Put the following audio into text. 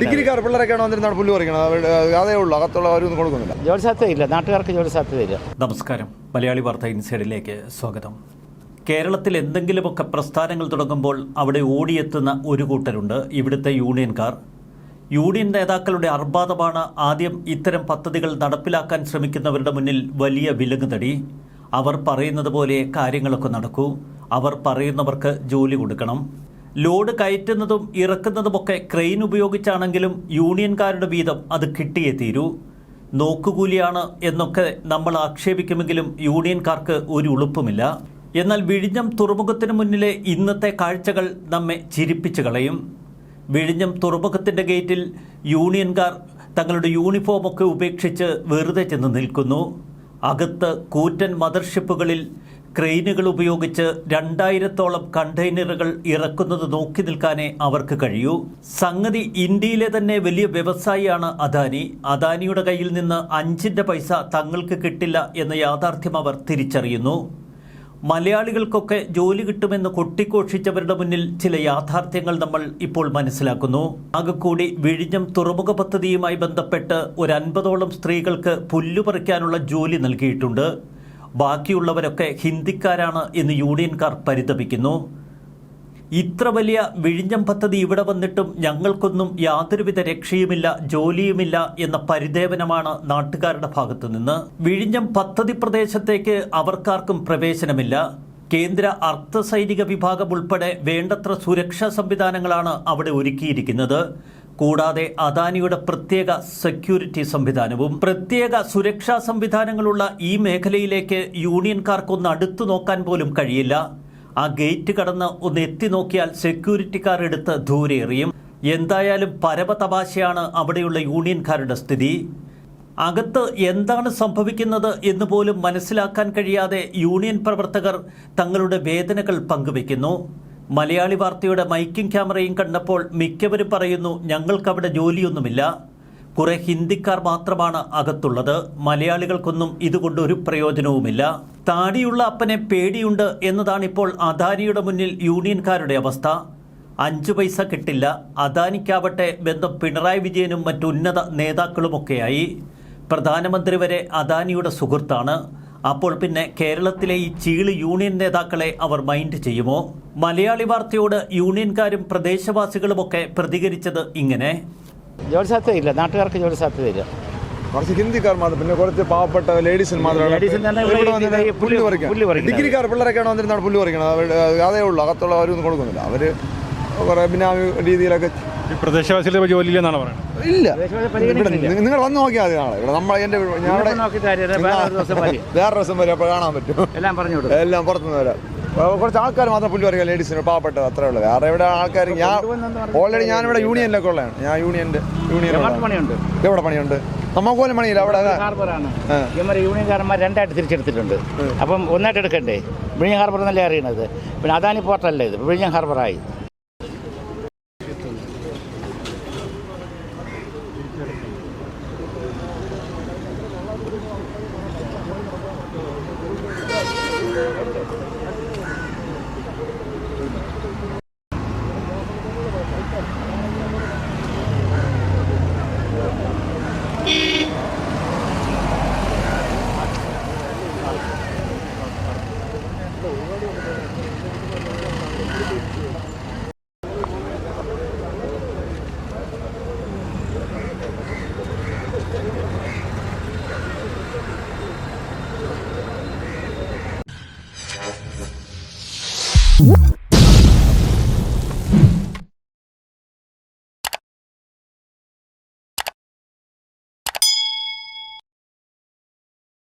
ഡിഗ്രിക്കാർ പിള്ളേരൊക്കെയാണ് വന്നിരുന്നാണ് പുല്ല് പറിക്കണം അവരുടെ അതേ ഉള്ളൂ അകത്തുള്ള അവരും കൊടുക്കുന്നില്ല. ജോലി സാധ്യതയില്ല നാട്ടുകാർക്ക് ജോലി സാധ്യതയില്ല നമസ്കാരം മലയാളി വാർത്ത ഇൻസൈഡിലേക്ക് സ്വാഗതം. കേരളത്തിൽ എന്തെങ്കിലുമൊക്കെ പ്രസ്ഥാനങ്ങൾ തുടങ്ങുമ്പോൾ അവിടെ ഓടിയെത്തുന്ന ഒരു കൂട്ടരുണ്ട് ഇവിടുത്തെ യൂണിയൻകാർ യൂണിയൻ നേതാക്കളുടെ അർബാദമാണ് ആദ്യം ഇത്തരം പദ്ധതികൾ നടപ്പിലാക്കാൻ ശ്രമിക്കുന്നവരുടെ മുന്നിൽ വലിയ വിലങ്ങുതടി അവർ പറയുന്നത് പോലെ കാര്യങ്ങളൊക്കെ നടക്കൂ. അവർ പറയുന്നവർക്ക് ജോലി കൊടുക്കണം. ലോഡ് കയറ്റുന്നതും ഇറക്കുന്നതുമൊക്കെ ക്രെയിൻ ഉപയോഗിച്ചാണെങ്കിലും യൂണിയൻകാരുടെ വീതം അത് കിട്ടിയേ തീരൂ. നോക്കുകൂലിയാണ് എന്നൊക്കെ നമ്മൾ ആക്ഷേപിക്കുമെങ്കിലും യൂണിയൻകാർക്ക് ഒരു ഉളുപ്പുമില്ല. എന്നാൽ വിഴിഞ്ഞം തുറമുഖത്തിന് മുന്നിലെ ഇന്നത്തെ കാഴ്ചകൾ നമ്മെ ചിരിപ്പിച്ചു കളയും. വിഴിഞ്ഞം തുറമുഖത്തിന്റെ ഗേറ്റിൽ യൂണിയൻകാർ തങ്ങളുടെ യൂണിഫോമൊക്കെ ഉപേക്ഷിച്ച് വെറുതെ ചെന്ന് നിൽക്കുന്നു. അകത്ത് കൂറ്റൻ മദർഷിപ്പുകളിൽ ക്രെയിനുകൾ ഉപയോഗിച്ച് രണ്ടായിരത്തോളം കണ്ടെയ്നറുകൾ ഇറക്കുന്നത് നോക്കി നിൽക്കാനേ അവർക്ക് കഴിയൂ. സംഗതി ഇന്ത്യയിലെ തന്നെ വലിയ വ്യവസായിയാണ് അദാനി. അദാനിയുടെ കയ്യിൽ നിന്ന് അഞ്ചിന്റെ പൈസ തങ്ങൾക്ക് കിട്ടില്ല എന്ന യാഥാർത്ഥ്യം അവർ തിരിച്ചറിയുന്നു. മലയാളികൾക്കൊക്കെ ജോലി കിട്ടുമെന്ന് കൊട്ടിഘോഷിച്ചവരുടെ മുന്നിൽ ചില യാഥാർത്ഥ്യങ്ങൾ നമ്മൾ ഇപ്പോൾ മനസ്സിലാക്കുന്നു. ആകെക്കൂടി വിഴിഞ്ഞം തുറമുഖ പദ്ധതിയുമായി ബന്ധപ്പെട്ട് ഒരു അൻപതോളം സ്ത്രീകൾക്ക് പുല്ലുപറിക്കാനുള്ള ജോലി നൽകിയിട്ടുണ്ട്. ബാക്കിയുള്ളവരൊക്കെ ഹിന്ദിക്കാരാണ് എന്ന് യൂണിയൻകാർ പരിതപിക്കുന്നു. ഇത്ര വലിയ വിഴിഞ്ഞം പദ്ധതി ഇവിടെ വന്നിട്ടും ഞങ്ങൾക്കൊന്നും യാതൊരുവിധ രക്ഷയുമില്ല ജോലിയുമില്ല എന്ന പരിദേവനമാണ് നാട്ടുകാരുടെ ഭാഗത്തു നിന്ന് വിഴിഞ്ഞം പദ്ധതി പ്രദേശത്തേക്ക് അവർക്കാർക്കും പ്രവേശനമില്ല. കേന്ദ്ര അർദ്ധസൈനിക വിഭാഗം ഉൾപ്പെടെ വേണ്ടത്ര സുരക്ഷാ സംവിധാനങ്ങളാണ് അവിടെ ഒരുക്കിയിരിക്കുന്നത്. കൂടാതെ അദാനിയുടെ പ്രത്യേക സെക്യൂരിറ്റി സംവിധാനവും പ്രത്യേക സുരക്ഷാ സംവിധാനങ്ങളുള്ള ഈ മേഖലയിലേക്ക് യൂണിയൻകാർക്കൊന്ന് അടുത്തു നോക്കാൻ പോലും കഴിയില്ല. ആ ഗേറ്റ് കടന്ന് ഒന്ന് എത്തി നോക്കിയാൽ സെക്യൂരിറ്റിക്കാർ എടുത്ത് ദൂരെ എറിയും. എന്തായാലും പരമതമാശയാണ് അവിടെയുള്ള യൂണിയൻകാരുടെ സ്ഥിതി. അകത്ത് എന്താണ് സംഭവിക്കുന്നത് എന്ന് പോലും മനസ്സിലാക്കാൻ കഴിയാതെ യൂണിയൻ പ്രവർത്തകർ തങ്ങളുടെ വേദനകൾ പങ്കുവെക്കുന്നു. മലയാളി വാർത്തയുടെ മൈക്കിംഗ് ക്യാമറയും കണ്ടപ്പോൾ മിക്കവരും പറയുന്നു ഞങ്ങൾക്കവിടെ ജോലിയൊന്നുമില്ല. കുറെ ഹിന്ദിക്കാർ മാത്രമാണ് അകത്തുള്ളത്. മലയാളികൾക്കൊന്നും ഇതുകൊണ്ട് ഒരു പ്രയോജനവുമില്ല. താടിയുള്ള അപ്പനെ പേടിയുണ്ട് എന്നതാണ് ഇപ്പോൾ അദാനിയുടെ മുന്നിൽ യൂണിയൻകാരുടെ അവസ്ഥ. അഞ്ചു പൈസ കിട്ടില്ല. അദാനിക്കാവട്ടെ ബന്ധം പിണറായി വിജയനും മറ്റു ഉന്നത നേതാക്കളുമൊക്കെയായി. പ്രധാനമന്ത്രി വരെ അദാനിയുടെ സുഹൃത്താണ്. അപ്പോൾ പിന്നെ കേരളത്തിലെ ഈ ചീൾ യൂണിയൻ നേതാക്കളെ അവർ മൈൻഡ് ചെയ്യുമോ? മലയാളി വാർത്തയോട് യൂണിയൻകാരും പ്രദേശവാസികളുമൊക്കെ പ്രതികരിച്ചത് ഇങ്ങനെ. ജോലി സാധ്യതയില്ല. നാട്ടുകാർക്ക് ജോലി സാധ്യതയില്ല. കുറച്ച് ഹിന്ദിക്കാർ മാത്രം പിന്നെ കുറച്ച് പാവപ്പെട്ട ലേഡീസിന് മാത്രമാണ് ഇവിടെ വന്നിട്ട് പുല്ല് പറിക്കണം. ഡിഗ്രിക്കാർ പിള്ളേരൊക്കെയാണ് വന്നിരുന്നാണ് പുല്ല് പറിക്കണം അവരുടെ അതേ ഉള്ളൂ. അകത്തുള്ള അവരൊന്നും കൊടുക്കുന്നില്ല. അവർ കുറെ ബിനാമി രീതിയിലൊക്കെ പ്രദേശവാസികളുടെ ജോലിയില്ലെന്നാണ് പറയുന്നത്? ഇല്ല. ഇവിടെ നിങ്ങൾ വന്ന് നോക്കിയാൽ മതി നാളെ. ഇവിടെ നമ്മൾ എന്റെ കാര്യമില്ല. വേറെ ദിവസം വരെ അപ്പോൾ കാണാൻ പറ്റും. എല്ലാം പറഞ്ഞു കൊടുക്കും. എല്ലാം പുറത്തുനിന്ന് വരാം. കുറച്ച് ആൾക്കാർ മാത്രം പുള്ളി പറയുക ലേഡീസിന് പാവപ്പെട്ടത് അത്രേ ഉള്ളൂ. വേറെ ഇവിടെ ആൾക്കാർ ഞാൻ ഓൾറെഡി ഞാനിവിടെ യൂണിയനിലൊക്കെ ഉള്ളതാണ്. ഞാൻ യൂണിയന്റെ യൂണിയൻ എവിടെ പണിയുണ്ട്? എവിടെ പണിയുണ്ട്? നമുക്ക് പോലും പണിയില്ല അവിടെ. ഇവന്മാർ യൂണിയൻകാരന്മാർ രണ്ടായിട്ട് തിരിച്ചെടുത്തിട്ടുണ്ട്. അപ്പം ഒന്നായിട്ട് എടുക്കണ്ടേ? വിഴിഞ്ഞം ഹാർബർ എന്നല്ലേ അറിയണത്? പിന്നെ അദാനി പോർട്ടല്ലേ ഇത്? വിഴിഞ്ഞം ഹാർബറായി